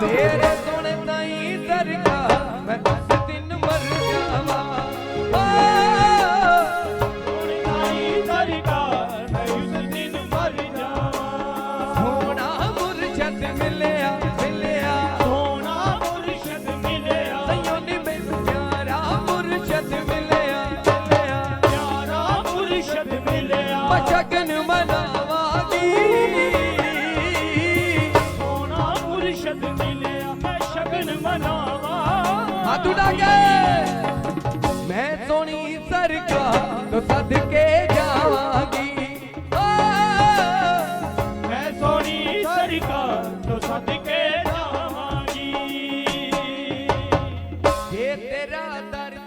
ਮਰ ਸੋਹਣੀ ਤਾਈ ਦਰਗਾਹ ਮੈਂ ਉਸ ਦਿਨ ਮਰ ਜਾਵਾਂ। ਮਿਲਿਆ ਮਿਲਿਆ ਸੋਹਣਾ ਮੁਰਸ਼ਦ ਮਿਲਿਆ ਤੈਨੂੰ ਨੀ ਮੈਨੂੰ ਪਿਆਰਾ ਮੁਰਸ਼ਦ ਮਿਲਿਆ ਮਿਲਿਆ। ਪਿਆਰਾ ਮੁਰਸ਼ਦ ਮਿਲਿਆ। ਬਚਕਨ ਮਨਾਵਾ। ਹੱਥ ਉਡਾ ਕੇ। ਮੈਂ ਸੋਹਣੀ ਸਰਕਾਰ ਤੋਂ ਸਦਕੇ ਜਾਵਾਂਗੀ। ਮੈਂ ਸੋਹਣੀ ਸਰਕਾਰ ਤੋਂ ਸਦਕੇ ਜਾਵਾਂਗੀ। ਤੇਰਾ ਦਰ